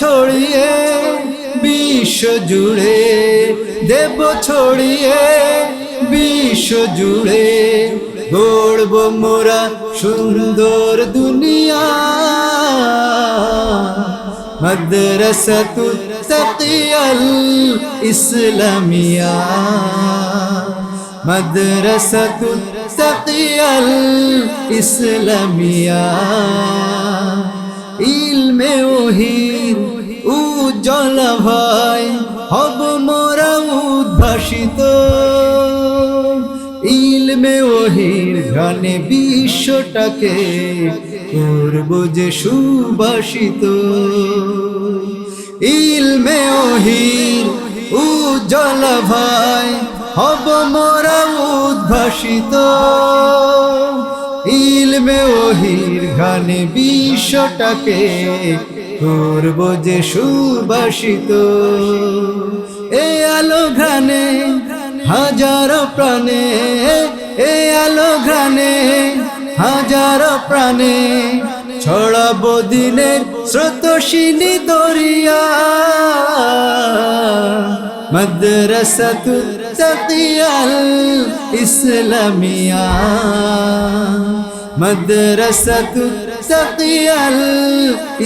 ছড়িয়ে বিশ্ব জুড়ে, দেব ছড়িয়ে বিশ্ব জুড়ে। গড়ব মোরা সুন্দর দুনিয়া। মাদ্রাসাতু তাকিয়াল ইসলামিয়া। মাদ্রাসাতু তাকিয়াল ইসলামিয়া। ইলমে ওহির ভাই হব মোরা উদ্ভাসিত। ইলমে ওহির গানে বিশ্বটাকে করব যে সুবাসিত। ইলমে ওহির উজ্জ্বল ভাই হব মোরা উদ্ভাসিত। ইলমে ওহির গানে বিশ্বটাকে করব যে সুবাসিত। এ আলো ঘানে হাজার প্রাণে, এ আলো ঘানে হাজার প্রাণে ছড়াবো দিনের স্রোতসিনী দরিয়া। মাদ্রাসাতু তাকিয়াল ইসলামিয়া। মাদ্রাসাতু তাকিয়াল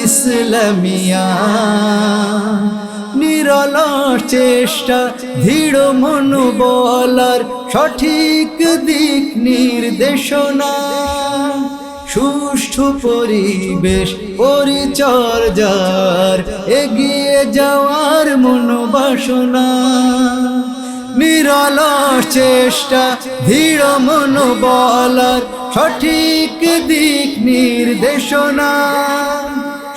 ইসলামিয়া নিরল চেষ্টা দৃঢ় মনোবলার, সঠিক দিক নির্দেশনা। সুষ্ঠু পরিবেশ, পরিচর্যার এগিয়ে যাওয়ার মনোবাসনা। নিরল চেষ্টা, দৃঢ় মনোবলার সঠিক দিক নির্দেশনা।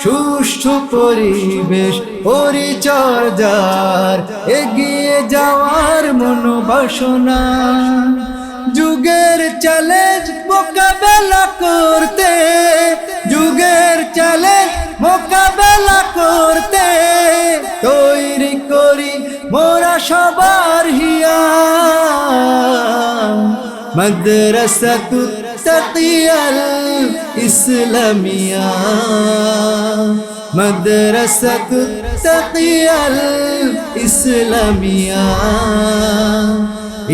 সুষ্ঠু পরিবেশ পরিচর্যার এগিয়ে যাওয়ার মনোবাসনা। যুগের চ্যালেঞ্জ মোকাবেলা করতে, যুগের চ্যালেঞ্জ মোকাবেলা করতে, তৈরি করি মোরা সবার মাদ্রাসাতু তাকিয়াল ইসলামিয়া মাদ্রাসাতু তাকিয়াল ইসলামিয়া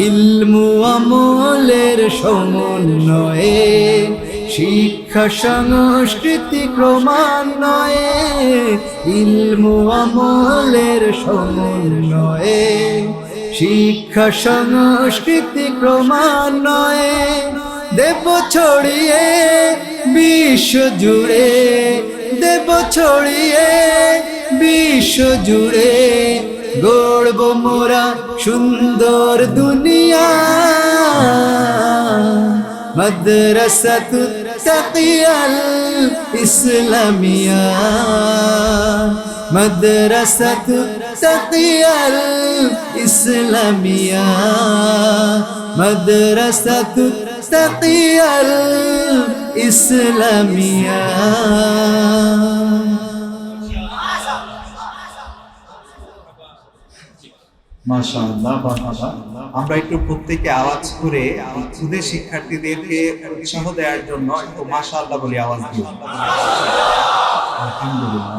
ইলমু আমলের সমন্বয়ে শিক্ষা সংস্কৃতি ক্রমান্বয়ে ইলমু আমলের সমন্বয়ে শিক্ষা সংস্কৃতি ক্রমান্বয়ে দেব ছড়িয়ে বিশ্ব জুড়ে। দেব ছড়িয়ে বিশ্ব জুড়ে। গড়ব মোরা সুন্দর দুনিয়া। মাদ্রাসাতু তাকিয়াল ইসলামিয়া মাদ্রাসাতু তাকিয়াল ইসলামিয়া মাদ্রাসাতু তাকিয়াল ইসলামিয়া আমরা একটু প্রত্যেকে আওয়াজ করে খুদে শিক্ষার্থীদেরকে উৎসাহ দেওয়ার জন্য একটু মাশাআল্লাহ বলে আওয়াজ আলহামদুলিল্লাহ।